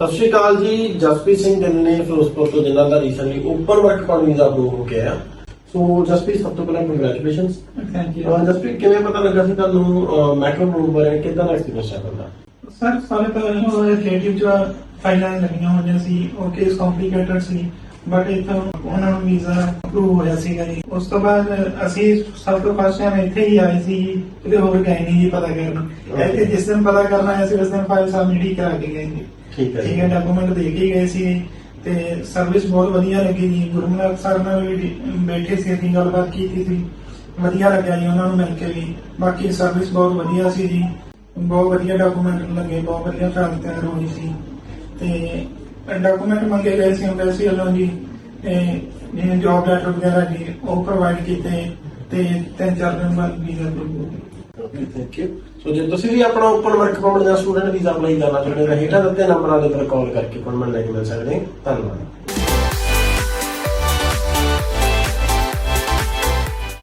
ਸਤਿ ਸ਼੍ਰੀ ਅਕਾਲ ਜੀ ਜਸਪ੍ਰੀਤ ਸਿੰਘ ਗਿੱਲ ਨੇ ਫਿਰੋਜ਼ਪੁਰ ਤੋਂ ਜਿਨ੍ਹਾਂ ਦਾ recently open work permit visa approve ਹੋ ਗਿਆ। ਸੋ ਜਸਪ੍ਰੀਤ ਸਭ ਤੋਂ ਪਹਿਲਾਂ ਕੰਗ੍ਰੈਚੁਲੇਸ਼ਨਸ ਥੈਂਕ ਯੂ ਜਸਪ੍ਰੀਤ ਕਿਵੇਂ ਪਤਾ ਲੱਗਾ ਸੀ ਤੁਹਾਨੂੰ ਮੈਟਰੋ ਰੂਮ ਬਾਰੇ? ਕਿਦਾਂ ਦਾ ਐਕਸਪੀਰੀਅੰਸ ਹੈ ਤੁਹਾਡਾ? ਸਰ ਸਾਰੇ ਤਾਂ ਉਹ ਕ੍ਰੀਏਟਿਵ ਚ ਫਾਈਲਾਂ ਲੱਗੀਆਂ ਹੋਈਆਂ ਸੀ ਉਹ ਕੇਸ ਕੰਪਲਿਕੇਟਡ ਸੀ। ਬਟ ਇੱਥੋਂ ਉਹਨਾਂ ਨੂੰ ਵੀਜ਼ਾ ਅਪਰੂਵ ਹੋਇਆ ਸੀਗਾ ਜੀ। ਉਸ ਤੋਂ ਬਾਅਦ ਅਸੀਂ ਸਭ ਤੋਂ ਫਸਟ ਟਾਈਮ ਇੱਥੇ ਹੀ ਆਏ ਸੀ ਕਿਤੇ ਹੋਰ ਗਏ ਨਹੀਂ ਜੀ ਪਤਾ ਕਰਨ। ਇੱਥੇ ਜਿਸ ਦਿਨ ਪਤਾ ਕਰਨਾ ਆਇਆ ਸੀ ਉਸ ਦਿਨ ਫਾਈਲ ਸਬਮਿਟ ਹੀ ਕਰਾ ਕੇ ਗਏ ਜੀ ਠੀਕ ਹੈ ਠੀਕ ਹੈ ਡਾਕੂਮੈਂਟ ਦੇ ਕੇ ਗਏ ਸੀ। ਤੇ ਸਰਵਿਸ ਬਹੁਤ ਵਧੀਆ ਲੱਗੀ ਜੀ। ਗੁਰਮਨਾਥ ਸਰ ਨਾਲ ਵੀ ਬੈਠੇ ਸੀ ਅਸੀਂ ਗੱਲਬਾਤ ਕੀਤੀ ਸੀ। ਵਧੀਆ ਲੱਗਿਆ ਜੀ ਉਹਨਾਂ ਨੂੰ ਮਿਲ ਕੇ ਵੀ। ਬਾਕੀ ਸਰਵਿਸ ਬਹੁਤ ਵਧੀਆ ਸੀ ਜੀ। ਬਹੁਤ ਵਧੀਆ ਡਾਕੂਮੈਂਟ ਲੱਗੇ ਬਹੁਤ ਵਧੀਆ ਫਾਈਲ ਤਿਆਰ ਹੋਈ ਸੀ। ਤੇ ਡਾਕੂਮੈਂਟ ਮੰਗੇ ਗਏ ਸੀ ਐਮਬੈਸੀ ਵੱਲੋਂ ਜੀ ਇਹ ਜਿਵੇਂ ਜੌਬ ਲੈਟਰ ਵਗੈਰਾ ਜੀ, ਉਹ ਪ੍ਰੋਵਾਈਡ ਕੀਤੇ ਤੇ ਤਿੰਨ ਚਾਰ ਦਿਨ ਬਾਅਦ visa okay thank you so ਜੇ ਤੁਸੀਂ ਵੀ ਆਪਣਾ ਓਪਨ ਵਰਕ ਪਰਮਿਟ ਜਾਂ ਸਟੂਡੈਂਟ ਵੀਜ਼ਾ ਅਪਲਾਈ ਕਰਨਾ ਚਾਹੁੰਦੇ ਹੋ, ਤਾਂ ਹੇਠਾਂ ਦਿੱਤੇ ਨੰਬਰਾਂ ਦੇ ਉੱਪਰ ਕਾਲ ਕਰਕੇ ਅਪਾਇੰਟਮੈਂਟ ਲੈ ਕੇ ਮਿਲ ਸਕਦੇ ਹੋ। ਧੰਨਵਾਦ।